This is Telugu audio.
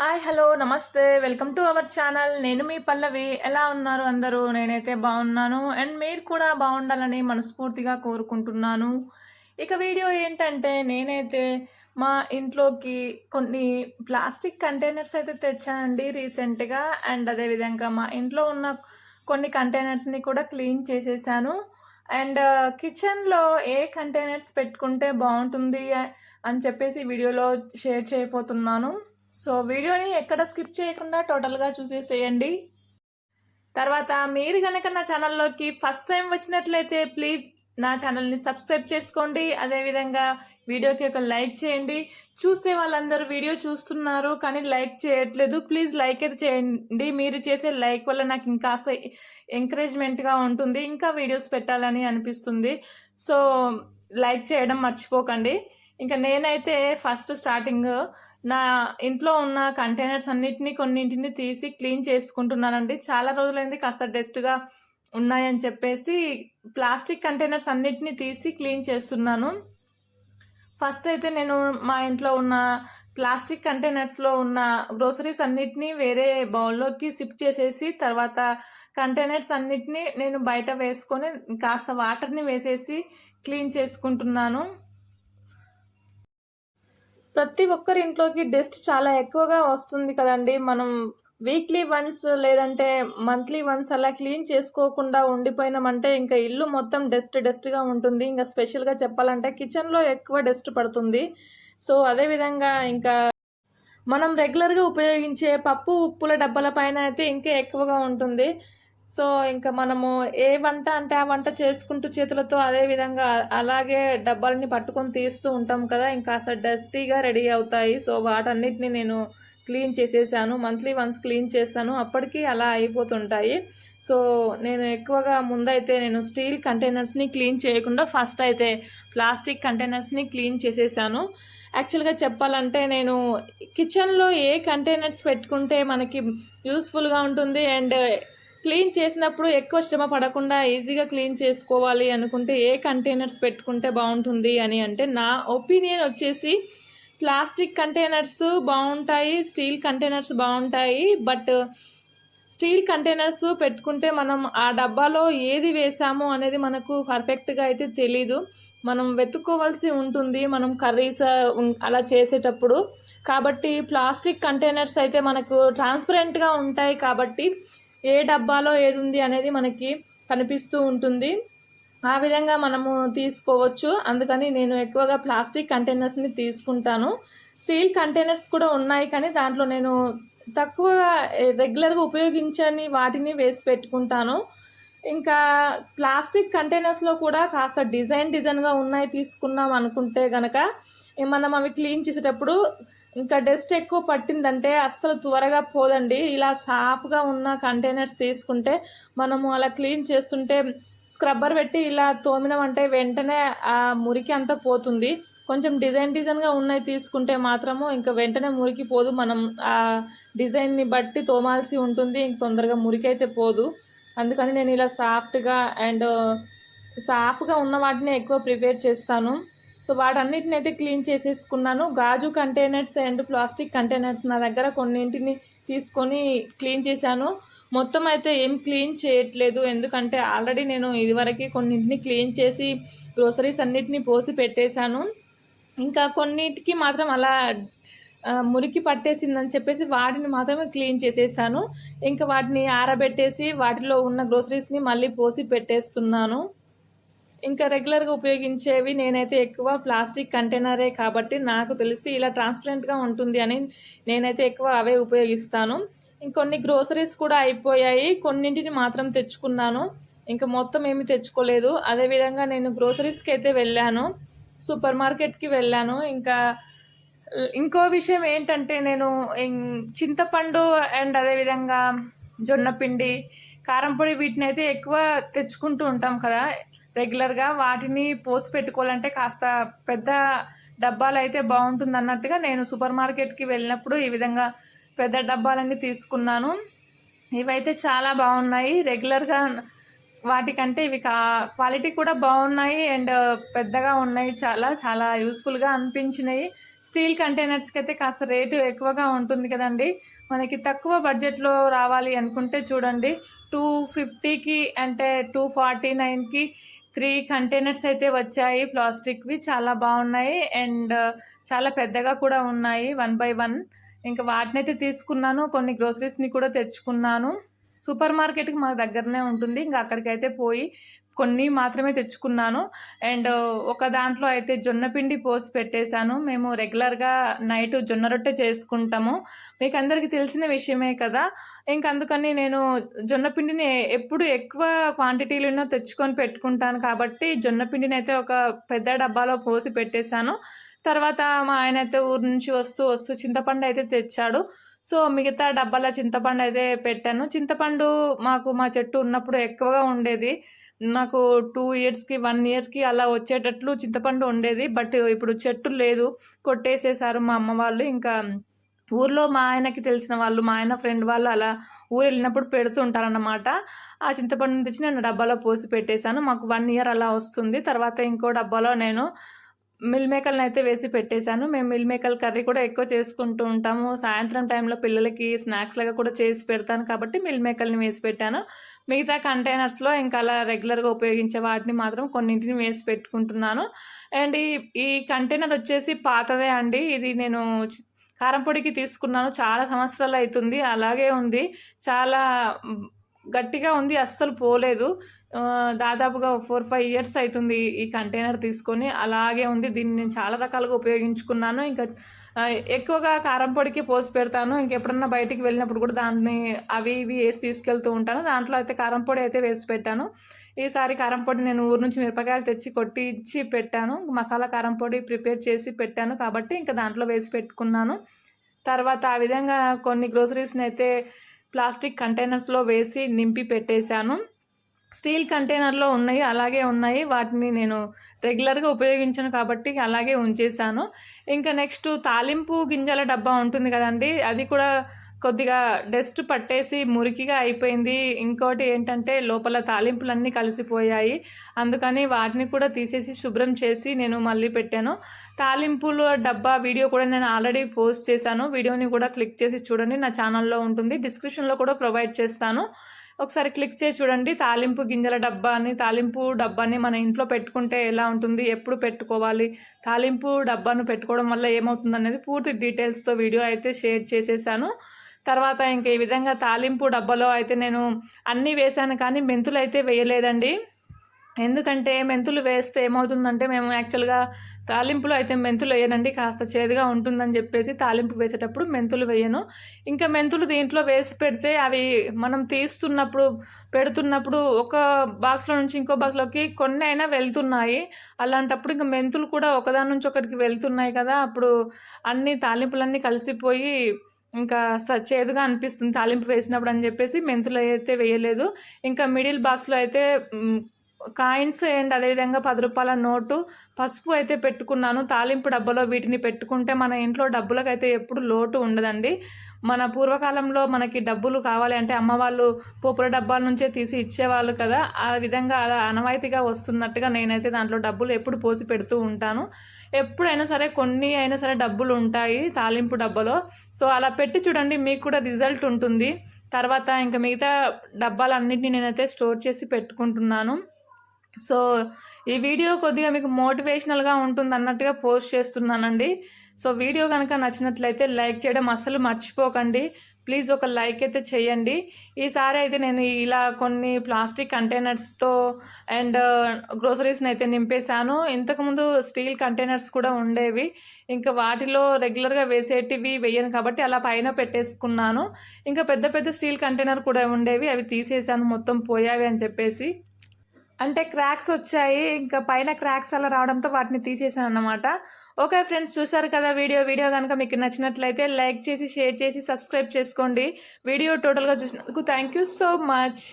హాయ్ హలో నమస్తే. వెల్కమ్ టు అవర్ ఛానల్ నేను మీ పల్లవి. ఎలా ఉన్నారు అందరూ? నేనైతే బాగున్నాను. అండ్ మీరు కూడా బాగుండాలని మనస్ఫూర్తిగా కోరుకుంటున్నాను. ఇక వీడియో ఏంటంటే నేనైతే మా ఇంట్లోకి కొన్ని ప్లాస్టిక్ కంటైనర్స్ అయితే తెచ్చానండి రీసెంట్గా. అండ్ అదేవిధంగా మా ఇంట్లో ఉన్న కొన్ని కంటైనర్స్ని కూడా క్లీన్ చేసేసాను. అండ్ uh, కిచెన్లో ఏ కంటైనర్స్ పెట్టుకుంటే బాగుంటుంది అని చెప్పేసి వీడియోలో షేర్ చేయబోతున్నాను. సో వీడియోని ఎక్కడ స్కిప్ చేయకుండా టోటల్గా చూసేసేయండి. తర్వాత మీరు కనుక నా ఛానల్లోకి ఫస్ట్ టైం వచ్చినట్లయితే ప్లీజ్ నా ఛానల్ని సబ్స్క్రైబ్ చేసుకోండి. అదేవిధంగా వీడియోకి ఒక లైక్ చేయండి. చూసే వాళ్ళందరూ వీడియో చూస్తున్నారు కానీ లైక్ చేయట్లేదు. ప్లీజ్ లైక్ అయితే చేయండి. మీరు చేసే లైక్ వల్ల నాకు ఇంకా ఎంకరేజ్మెంట్గా ఉంటుంది. ఇంకా వీడియోస్ పెట్టాలని అనిపిస్తుంది. సో లైక్ చేయడం మర్చిపోకండి. ఇంకా నేనైతే ఫస్ట్ స్టార్టింగ్ నా ఇంట్లో ఉన్న కంటైనర్స్ అన్నిటిని కొన్నింటిని తీసి క్లీన్ చేసుకుంటున్నానండి. చాలా రోజులైంది కాస్త డస్ట్గా ఉన్నాయని చెప్పేసి ప్లాస్టిక్ కంటైనర్స్ అన్నిటిని తీసి క్లీన్ చేస్తున్నాను. ఫస్ట్ అయితే నేను మా ఇంట్లో ఉన్న ప్లాస్టిక్ కంటైనర్స్లో ఉన్న గ్రోసరీస్ అన్నిటినీ వేరే బౌల్లోకి షిఫ్ట్ చేసేసి తర్వాత కంటైనర్స్ అన్నిటినీ నేను బయట వేసుకొని కాస్త వాటర్ని వేసేసి క్లీన్ చేసుకుంటున్నాను. ప్రతి ఒక్కరి ఇంట్లోకి డస్ట్ చాలా ఎక్కువగా వస్తుంది కదండి. మనం వీక్లీ వన్స్ లేదంటే మంత్లీ వన్స్ అలా క్లీన్ చేసుకోకుండా ఉండిపోయినామంటే ఇంకా ఇల్లు మొత్తం డస్ట్ డస్ట్గా ఉంటుంది. ఇంకా స్పెషల్గా చెప్పాలంటే కిచెన్లో ఎక్కువ డస్ట్ పడుతుంది. సో అదేవిధంగా ఇంకా మనం రెగ్యులర్గా ఉపయోగించే పప్పు ఉప్పుల డబ్బాల పైన అయితే ఇంకా ఎక్కువగా ఉంటుంది. సో ఇంకా మనము ఏ వంట అంటే ఆ వంట చేసుకుంటూ చేతులతో అదే విధంగా అలాగే డబ్బాలని పట్టుకొని తీస్తూ ఉంటాం కదా. ఇంకా అసలు డస్టీగా రెడీ అవుతాయి. సో వాటన్నిటిని నేను క్లీన్ చేసేసాను. మంత్లీ వన్స్ క్లీన్ చేస్తాను. అప్పటికి అలా అయిపోతుంటాయి. సో నేను ఎక్కువగా ముందైతే నేను స్టీల్ కంటైనర్స్ని క్లీన్ చేయకుండా ఫస్ట్ అయితే ప్లాస్టిక్ కంటైనర్స్ని క్లీన్ చేసేసాను. యాక్చువల్గా చెప్పాలంటే నేను కిచెన్లో ఏ కంటైనర్స్ పెట్టుకుంటే మనకి యూస్ఫుల్గా ఉంటుంది అండ్ క్లీన్ చేసినప్పుడు ఎక్కువ శ్రమ పడకుండా ఈజీగా క్లీన్ చేసుకోవాలి అనుకుంటే ఏ కంటైనర్స్ పెట్టుకుంటే బాగుంటుంది అని అంటే నా ఒపీనియన్ వచ్చేసి ప్లాస్టిక్ కంటైనర్స్ బాగుంటాయి స్టీల్ కంటైనర్స్ బాగుంటాయి బట్ స్టీల్ కంటైనర్స్ పెట్టుకుంటే మనం ఆ డబ్బాలో ఏది వేసాము అనేది మనకు పర్ఫెక్ట్గా అయితే తెలీదు. మనం వెతుక్కోవాల్సి ఉంటుంది మనం కర్రీస్ అలా చేసేటప్పుడు. కాబట్టి ప్లాస్టిక్ కంటైనర్స్ అయితే మనకు ట్రాన్స్పరెంట్గా ఉంటాయి కాబట్టి ఏ డబ్బాలో ఏది ఉంది అనేది మనకి కనిపిస్తూ ఉంటుంది. ఆ విధంగా మనము తీసుకోవచ్చు. అందుకని నేను ఎక్కువగా ప్లాస్టిక్ కంటైనర్స్ని తీసుకుంటాను. స్టీల్ కంటైనర్స్ కూడా ఉన్నాయి కానీ దాంట్లో నేను తక్కువగా రెగ్యులర్గా ఉపయోగించని వాటిని వేసి పెట్టుకుంటాను. ఇంకా ప్లాస్టిక్ కంటైనర్స్లో కూడా కాస్త డిజైన్ డిజైన్గా ఉన్నాయి తీసుకున్నాం అనుకుంటే కనుక మనం అవి క్లీన్ చేసేటప్పుడు ఇంకా డస్ట్ ఎక్కువ పట్టిందంటే అస్సలు త్వరగా పోదండి. ఇలా సాఫ్గా ఉన్న కంటైనర్స్ తీసుకుంటే మనము అలా క్లీన్ చేస్తుంటే స్క్రబ్బర్ పెట్టి ఇలా తోమినామంటే వెంటనే ఆ మురికి అంతా పోతుంది. కొంచెం డిజైన్ డిజైన్గా ఉన్నాయి తీసుకుంటే మాత్రము ఇంకా వెంటనే మురికి పోదు. మనం ఆ డిజైన్ని బట్టి తోమాల్సి ఉంటుంది. ఇంక తొందరగా మురికి అయితే పోదు. అందుకని నేను ఇలా సాఫ్ట్గా అండ్ సాఫ్ట్గా ఉన్న వాటిని ఎక్కువ ప్రిపేర్ చేస్తాను. సో వాటన్నిటిని అయితే క్లీన్ చేసేసుకున్నాను. గాజు కంటైనర్స్ అండ్ ప్లాస్టిక్ కంటైనర్స్ నా దగ్గర కొన్నింటిని తీసుకొని క్లీన్ చేశాను. మొత్తం అయితే ఏం క్లీన్ చేయట్లేదు. ఎందుకంటే ఆల్రెడీ నేను ఇదివరకు కొన్నింటిని క్లీన్ చేసి గ్రోసరీస్ అన్నిటిని పోసి పెట్టేశాను. ఇంకా కొన్నిటికి మాత్రం అలా మురికి పట్టేసిందని చెప్పేసి వాటిని మాత్రమే క్లీన్ చేసేసాను. ఇంకా వాటిని ఆరబెట్టేసి వాటిలో ఉన్న గ్రోసరీస్ని మళ్ళీ పోసి పెట్టేస్తున్నాను. ఇంకా రెగ్యులర్గా ఉపయోగించేవి నేనైతే ఎక్కువ ప్లాస్టిక్ కంటైనరే కాబట్టి నాకు తెలిసి ఇలా ట్రాన్స్పరెంట్గా ఉంటుంది అని నేనైతే ఎక్కువ అవే ఉపయోగిస్తాను. ఇంకొన్ని గ్రోసరీస్ కూడా అయిపోయాయి. కొన్నింటిని మాత్రం తెచ్చుకున్నాను. ఇంకా మొత్తం ఏమి తెచ్చుకోలేదు. అదేవిధంగా నేను గ్రోసరీస్కి అయితే వెళ్ళాను. సూపర్ మార్కెట్కి వెళ్ళాను. ఇంకా ఇంకో విషయం ఏంటంటే నేను చింతపండు అండ్ అదేవిధంగా జొన్నపిండి కారంపొడి వీటిని అయితే ఎక్కువ తెచ్చుకుంటూ ఉంటాం కదా. రెగ్యులర్గా వాటిని పోసి పెట్టుకోవాలంటే కాస్త పెద్ద డబ్బాలు అయితే బాగుంటుంది అన్నట్టుగా నేను సూపర్ మార్కెట్కి వెళ్ళినప్పుడు ఈ విధంగా పెద్ద డబ్బాలన్నీ తీసుకున్నాను. ఇవైతే చాలా బాగున్నాయి. రెగ్యులర్గా వాటికంటే ఇవి కా క్వాలిటీ కూడా బాగున్నాయి అండ్ పెద్దగా ఉన్నాయి చాలా చాలా యూస్ఫుల్గా అనిపించినాయి. స్టీల్ కంటైనర్స్కి అయితే కాస్త రేటు ఎక్కువగా ఉంటుంది కదండి. మనకి తక్కువ బడ్జెట్లో రావాలి అనుకుంటే చూడండి టూ ఫిఫ్టీకి అంటే టూ ఫార్టీ నైన్కి త్రీ కంటైనర్స్ అయితే వచ్చాయి. ప్లాస్టిక్వి చాలా బాగున్నాయి. అండ్ uh, చాలా పెద్దగా కూడా ఉన్నాయి వన్ బై వన్. ఇంకా వాటినైతే తీసుకున్నాను. కొన్ని గ్రోసరీస్ని కూడా తెచ్చుకున్నాను. సూపర్ మార్కెట్కి మా దగ్గరనే ఉంటుంది. ఇంకా అక్కడికైతే పోయి కొన్ని మాత్రమే తెచ్చుకున్నాను. అండ్ ఒక దాంట్లో అయితే జొన్న పిండి పోసి పెట్టేశాను. మేము రెగ్యులర్గా నైట్ జొన్న రొట్టె చేసుకుంటాము. మీకు అందరికీ తెలిసిన విషయమే కదా. ఇంక అందుకని నేను జొన్న పిండిని ఎప్పుడు ఎక్కువ క్వాంటిటీలో తెచ్చుకొని పెట్టుకుంటాను కాబట్టి జొన్న పిండిని అయితే ఒక పెద్ద డబ్బాలో పోసి పెట్టేశాను. తర్వాత మా ఆయన అయితే ఊరు నుంచి వస్తూ వస్తూ చింతపండు అయితే తెచ్చాడు. సో మిగతా డబ్బాల చింతపండు అయితే పెట్టాను. చింతపండు మాకు మా చెట్టు ఉన్నప్పుడు ఎక్కువగా ఉండేది. నాకు టూ ఇయర్స్కి వన్ ఇయర్స్కి అలా వచ్చేటట్లు చింతపండు ఉండేది. బట్ ఇప్పుడు చెట్టు లేదు. కొట్టేసేసారు మా అమ్మ వాళ్ళు. ఇంకా ఊర్లో మా ఆయనకి తెలిసిన వాళ్ళు మా ఆయన ఫ్రెండ్ వాళ్ళు అలా ఊరు వెళ్ళినప్పుడు పెడుతూ ఉంటారన్నమాట. ఆ చింతపండు తెచ్చి నేను డబ్బాలో పోసి పెట్టేశాను. మాకు వన్ ఇయర్ అలా వస్తుంది. తర్వాత ఇంకో డబ్బాలో నేను మిల్ మేకలను అయితే వేసి పెట్టేశాను. మేము మిల్ మేకల కర్రీ కూడా ఎక్కువ చేసుకుంటూ ఉంటాము. సాయంత్రం టైంలో పిల్లలకి స్నాక్స్ లాగా కూడా చేసి పెడతాను కాబట్టి మిల్ మేకల్ని వేసి పెట్టాను. మిగతా కంటైనర్స్లో ఇంకా అలా రెగ్యులర్గా ఉపయోగించే వాటిని మాత్రం కొన్నింటిని వేసి పెట్టుకుంటున్నాను. అండ్ ఈ ఈ కంటైనర్ వచ్చేసి పాతదే అండి. ఇది నేను కారం పొడికి తీసుకున్నాను. చాలా సంవత్సరాలు అవుతుంది. అలాగే ఉంది. చాలా గట్టిగా ఉంది అస్సలు పోలేదు. దాదాపుగా ఫోర్ ఫైవ్ ఇయర్స్ అవుతుంది ఈ కంటైనర్ తీసుకొని. అలాగే ఉంది దీన్ని నేను చాలా రకాలుగా ఉపయోగించుకున్నాను. ఇంకా ఎక్కువగా కారం పొడికి పోసి పెడతాను. ఇంకెప్పుడన్నా బయటికి వెళ్ళినప్పుడు కూడా దాన్ని అవి ఇవి వేసి తీసుకెళ్తూ ఉంటాను. దాంట్లో అయితే కారం పొడి అయితే వేసి పెట్టాను. ఈసారి కారం పొడి నేను ఊరు నుంచి మిరపకాయలు తెచ్చి కొట్టి ఇచ్చి పెట్టాను. మసాలా కారం పొడి ప్రిపేర్ చేసి పెట్టాను కాబట్టి ఇంకా దాంట్లో వేసి పెట్టుకున్నాను. తర్వాత ఆ విధంగా కొన్ని గ్రోసరీస్ని అయితే ప్లాస్టిక్ కంటైనర్స్లో వేసి నింపి పెట్టేశాను. స్టీల్ కంటైనర్లో ఉన్నాయి అలాగే ఉన్నాయి. వాటిని నేను రెగ్యులర్గా ఉపయోగించాను కాబట్టి అలాగే ఉంచేసాను ఇంకా నెక్స్ట్ తాలింపు గింజల డబ్బా ఉంటుంది కదండి అది కూడా కొద్దిగా డస్ట్ పట్టేసి మురికిగా అయిపోయింది. ఇంకోటి ఏంటంటే లోపల తాలింపులన్నీ కలిసిపోయాయి. అందుకని వాటిని కూడా తీసేసి శుభ్రం చేసి నేను మళ్ళీ పెట్టాను. తాలింపుల డబ్బా వీడియో కూడా నేను ఆల్రెడీ పోస్ట్ చేశాను. వీడియోని కూడా క్లిక్ చేసి చూడండి. నా ఛానల్లో ఉంటుంది. డిస్క్రిప్షన్లో కూడా ప్రొవైడ్ చేస్తాను. ఒకసారి క్లిక్ చేసి చూడండి. తాలింపు గింజల డబ్బాని తాలింపు డబ్బాని మన ఇంట్లో పెట్టుకుంటే ఎలా ఉంటుంది? ఎప్పుడు పెట్టుకోవాలి? తాలింపు డబ్బాను పెట్టుకోవడం వల్ల ఏమవుతుంది అనేది పూర్తి డీటెయిల్స్తో వీడియో అయితే షేర్ చేసేసాను. తర్వాత ఇంక ఈ విధంగా తాలింపు డబ్బాలో అయితే నేను అన్నీ వేశాను కానీ మెంతులు అయితే వేయలేదండి. ఎందుకంటే మెంతులు వేస్తే ఏమవుతుందంటే మేము యాక్చువల్గా తాలింపులో అయితే మెంతులు వేయనండి కాస్త చేదుగా ఉంటుందని చెప్పేసి తాలింపు వేసేటప్పుడు మెంతులు వేయను. ఇంకా మెంతులు దీంట్లో వేసి పెడితే అవి మనం తీస్తున్నప్పుడు పెడుతున్నప్పుడు ఒక బాక్స్లో నుంచి ఇంకో బాక్స్లోకి కొన్ని అయినా వెళ్తున్నాయి. అలాంటప్పుడు ఇంకా మెంతులు కూడా ఒకదాని నుంచి ఒకటికి వెళ్తున్నాయి కదా అప్పుడు అన్ని తాలింపులన్నీ కలిసిపోయి ఇంకా చేదుగా అనిపిస్తుంది తాలింపు వేసినప్పుడు అని చెప్పేసి మెంతులు అయితే వేయలేదు. ఇంకా మిడిల్ బాక్స్లో అయితే కాయిన్స్ అండ్ అదేవిధంగా పది రూపాయల నోటు పసుపు అయితే పెట్టుకున్నాను. తాలింపు డబ్బాలో వీటిని పెట్టుకుంటే మన ఇంట్లో డబ్బులకు అయితే ఎప్పుడు లోటు ఉండదండి. మన పూర్వకాలంలో మనకి డబ్బులు కావాలి అంటే అమ్మవాళ్ళు పోపుల డబ్బాల నుంచే తీసి ఇచ్చేవాళ్ళు కదా. ఆ విధంగా అలా అనవాయితీగా వస్తున్నట్టుగా నేనైతే దాంట్లో డబ్బులు ఎప్పుడు పోసి పెడుతూ ఉంటాను. ఎప్పుడైనా సరే కొన్ని అయినా సరే డబ్బులు ఉంటాయి తాలింపు డబ్బాలో. సో అలా పెట్టి చూడండి మీకు కూడా రిజల్ట్ ఉంటుంది. తర్వాత ఇంకా మిగతా డబ్బాలన్నింటినీ నేనైతే స్టోర్ చేసి పెట్టుకుంటున్నాను. సో ఈ వీడియో కొద్దిగా మీకు మోటివేషనల్గా ఉంటుంది అన్నట్టుగా పోస్ట్ చేస్తున్నానండి. సో వీడియో కనుక నచ్చినట్లయితే లైక్ చేయడం అస్సలు మర్చిపోకండి. ప్లీజ్ ఒక లైక్ అయితే చేయండి. ఈసారి అయితే నేను ఇలా కొన్ని ప్లాస్టిక్ కంటైనర్స్తో అండ్ గ్రోసరీస్ని అయితే నింపేశాను. ఇంతకుముందు స్టీల్ కంటైనర్స్ కూడా ఉండేవి. ఇంకా వాటిలో రెగ్యులర్గా వేసేటివి వేయను కాబట్టి అలా పైన పెట్టేసుకున్నాను. ఇంకా పెద్ద పెద్ద స్టీల్ కంటైనర్ కూడా ఉండేవి. అవి తీసేసాను మొత్తం పోయావి అని చెప్పేసి. అంటే క్రాక్స్ వచ్చాయి ఇంకా పైన క్రాక్స్ అలా రావడంతో వాటిని తీసేసాను అనమాట ఓకే ఫ్రెండ్స్ చూసారు కదా వీడియో? వీడియో కనుక మీకు నచ్చినట్లయితే లైక్ చేసి షేర్ చేసి సబ్స్క్రైబ్ చేసుకోండి. వీడియో టోటల్గా చూసినందుకు థ్యాంక్ యూ సో మచ్.